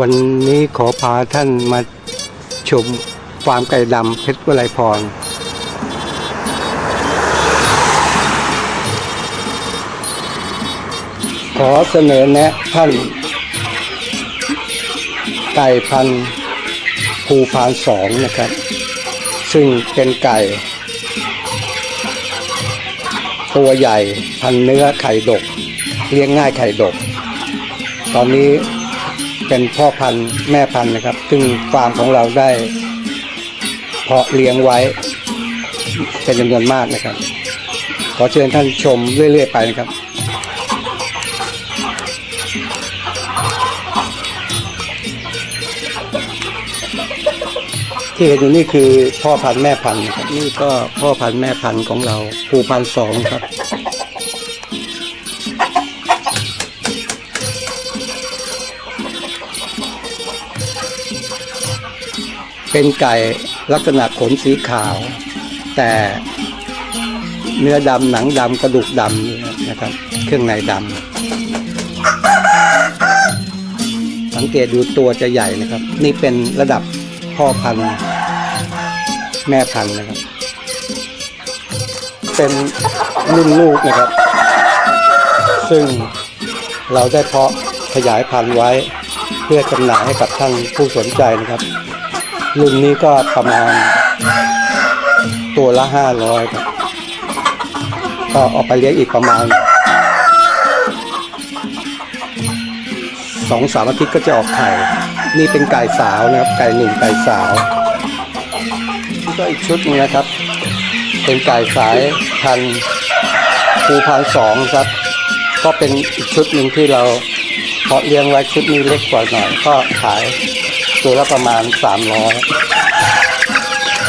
วันนี้ขอพาท่านมาชมฟาร์มไก่ดำเพชรวลัยพร ขอเสนอแนะท่าน ไก่พันภูพานสองนะครับ ซึ่งเป็นไก่ ตัวใหญ่พันเนื้อไข่ดก เลี้ยงง่ายไข่ดก ตอนนี้ เป็นพ่อพันธุ์แม่พันธุ์นะครับ ซึ่งฟาร์มของเราได้ เพาะเลี้ยงไว้เป็นจำนวนมากนะครับ ขอเชิญท่านชมเรื่อย ๆ ไปนะครับที่เห็นอยู่นี่คือพ่อพันธุ์แม่พันธุ์นะครับนี่ก็พ่อพันธุ์แม่พันธุ์ของเราภูพันธุ์สองครับ เป็นไก่ลักษณะขนสีขาว แต่เนื้อดำหนังดำกระดูกดำนะครับ เครื่องในดำสังเกตดูตัวจะใหญ่นะครับ นี่เป็นระดับพ่อพันธุ์แม่พันธุ์นะครับ เป็นรุ่นลูกนะครับ ซึ่งเราได้เพาะขยายพันธุ์ไว้เพื่อจำหน่ายให้กับท่านผู้สนใจนะครับ รุ่นนี้ก็ประมาณ ตัวละห้าร้อยก็เอาไปเลี้ยงอีกประมาณสองสามอาทิตย์ก็จะออกไข่ นี่เป็นไก่สาวนะครับ ไก่หนุ่มไก่สาวนี่ก็อีกชุดนึงนะครับ เป็นไก่สายพันภูพานสองครับ ก็เป็นอีกชุดหนึ่งที่เราเพาะเลี้ยงไว้ชุดนี้เล็กกว่าหน่อยก็ขาย ตัวละประมาณสามร้อย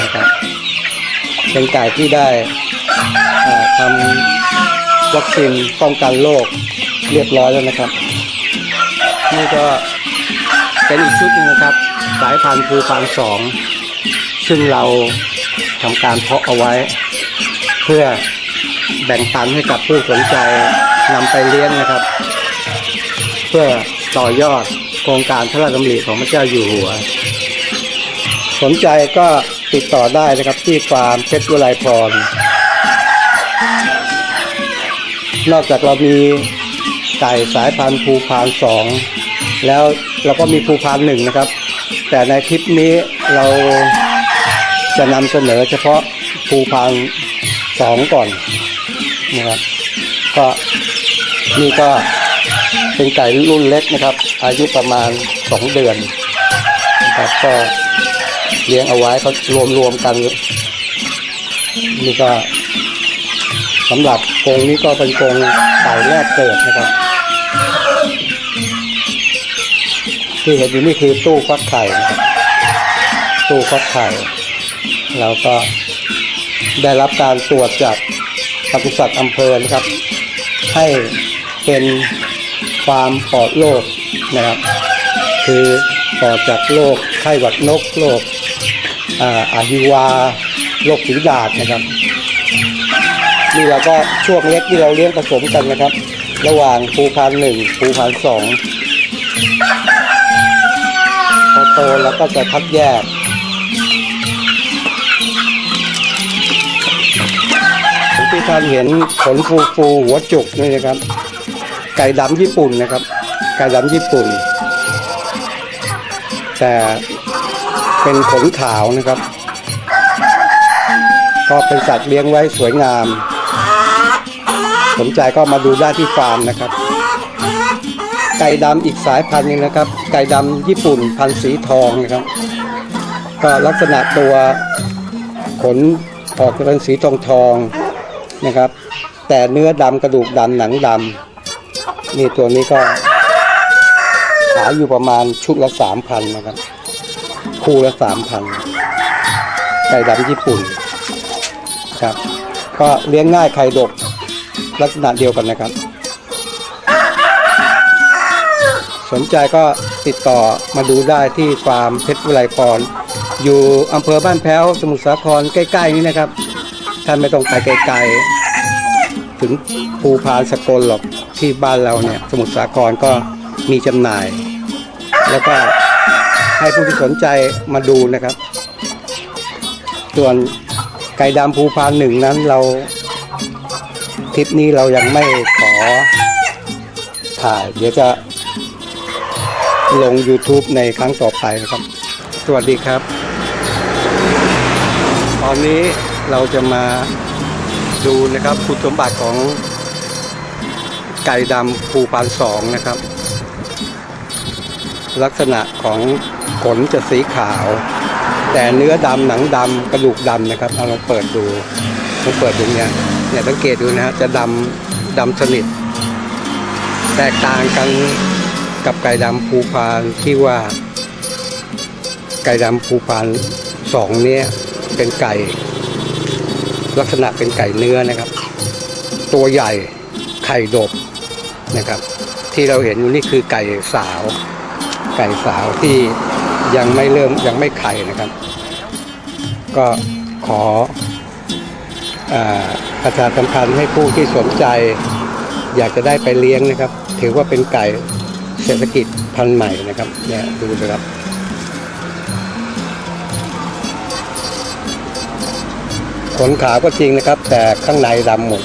นะครับเป็นไก่ที่ได้ทำวัคซีนป้องกันโรคเรียบร้อยแล้วนะครับ นี่ก็เป็นอีกชุดหนึงนะครับ สายพันธุ์ภูพานสอง ซึ่งเราทำการเพาะเอาไว้ เพื่อแบ่งปันให้กับผู้สนใจนำไปเลี้ยงนะครับ เพื่อต่อยอด โครงการพระราชดำริของพระเจ้าอยู่หัว สนใจก็ติดต่อได้นะครับที่ฟาร์มเพชรวิไลพร นอกจากเรามีไก่สายพันธุ์ภูพานสองแล้วเราก็มีภูพานหนึ่งนะครับ แต่ในคลิปนี้เราจะนำเสนอเฉพาะภูพานสองก่อนนะครับก็นี่ก็ เป็นไก่รุ่นเล็กนะครับ อายุประมาณสองเดือนนะครับก็เลี้ยงเอาไว้ก็รวมรวมๆกัน นี่ก็สำหรับกรงนี้ก็เป็นกรงไก่แรกเกิดนะครับ ที่เห็นอยู่นี่คือตู้ฟักไข่ ตู้ฟักไข่เราก็ได้รับการตรวจจากปศุสัตว์อำเภอนะครับ ให้เป็น ความปลอดโรคนะครับ คือปลอดจากโรคไข้หวัดนกโรคอาฮิวาโรคฝีดาษนะครับนี่เราก็ช่วงเล็กที่เราเลี้ยงผสมกันนะครับ ระหว่างภูพานหนึ่งภูพานสองพอโตแล้วก็จะคัดแยกผมที่ท่านเห็นขนฟูฟูหัวจุกนี่นะครับ ไก่ดำญี่ปุ่นนะครับ ไก่ดำญี่ปุ่น แต่เป็นขนขาวนะครับ ก็เป็นสัตว์เลี้ยงไว้สวยงาม สนใจก็มาดูได้ที่ฟาร์มนะครับ ไก่ดำอีกสายพันธุ์หนึงนะครับ ไก่ดำญี่ปุ่นพันธุ์สีทองนะครับ ก็ลักษณะตัวขนออกเป็นสีทองทองนะครับ แต่เนื้อดำกระดูกดำหนังดำ นี่ตัวนี้ก็ขายอยู่ประมาณชุดละสามพันนะครับ คู่ละสามพันไก่ดำญี่ปุ่นครับ ก็เลี้ยงง่ายไข่ดกลักษณะเดียวกันนะครับ สนใจก็ติดต่อมาดูได้ที่ฟาร์มเพชรวิไลพร อยู่อำเภอบ้านแพ้วสมุทรสาครใกล้ ๆ นี้นะครับ ท่านไม่ต้องไปไกลๆถึงภูพานสกลหรอก ที่บ้านเราเนี่ยสมุทรสาครก็มีจำหน่าย แล้วก็ให้ผู้ที่สนใจมาดูนะครับ ส่วนไก่ดำภูพานหนึ่งนั้นเราคลิปนี้เรายังไม่ขอถ่าย เดี๋ยวจะลง YouTube ในครั้งต่อไปนะครับ สวัสดีครับ ตอนนี้เราจะมาดูนะครับคุณสมบัติของ ไก่ดำภูพานสองนะครับ ลักษณะของขนจะสีขาว แต่เนื้อดำหนังดำกระดูกดำนะครับเอาลองเปิดดูลองเปิดดูเนี่ยเนี่ยสังเกตดูนะฮะจะดำดำสนิท แตกต่างกันกับไก่ดำภูพานที่ว่า ไก่ดำภูพานสองเนี่ยเป็นไก่ ลักษณะเป็นไก่เนื้อนะครับ ตัวใหญ่ไข่ดก นะครับ ที่เราเห็นอยู่นี่คือไก่สาว ไก่สาวที่ยังไม่เริ่มยังไม่ไข่นะครับ ก็ขอประชาสัมพันธ์ให้ผู้ที่สนใจ อยากจะได้ไปเลี้ยงนะครับ ถือว่าเป็นไก่เศรษฐกิจพันธุ์ใหม่นะครับเนี่ยดูนะครับขนขาวก็จริงนะครับ แต่ข้างในดำหมด